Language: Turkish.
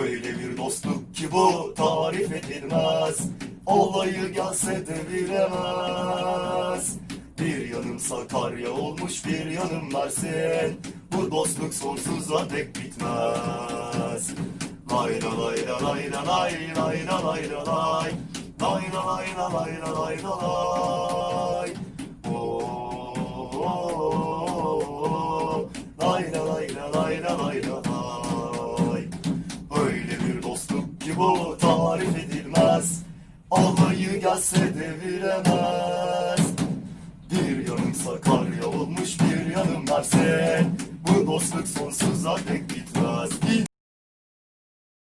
Öyle bir dostluk ki bu tarif edilmez. Olayı gelse deviremez Bir yanım Sakarya olmuş bir yanım Mersin. Bu dostluk sonsuza dek bitmez Lay la lay la lay la lay lay la lay la lay Lay la lay la lay la lay la Öyle bir dostluk ki bu tarif edilmez Alayı gelse deviremez Bir yanım Sakarya olmuş bir yanım Mersin Bu dostluk sonsuza dek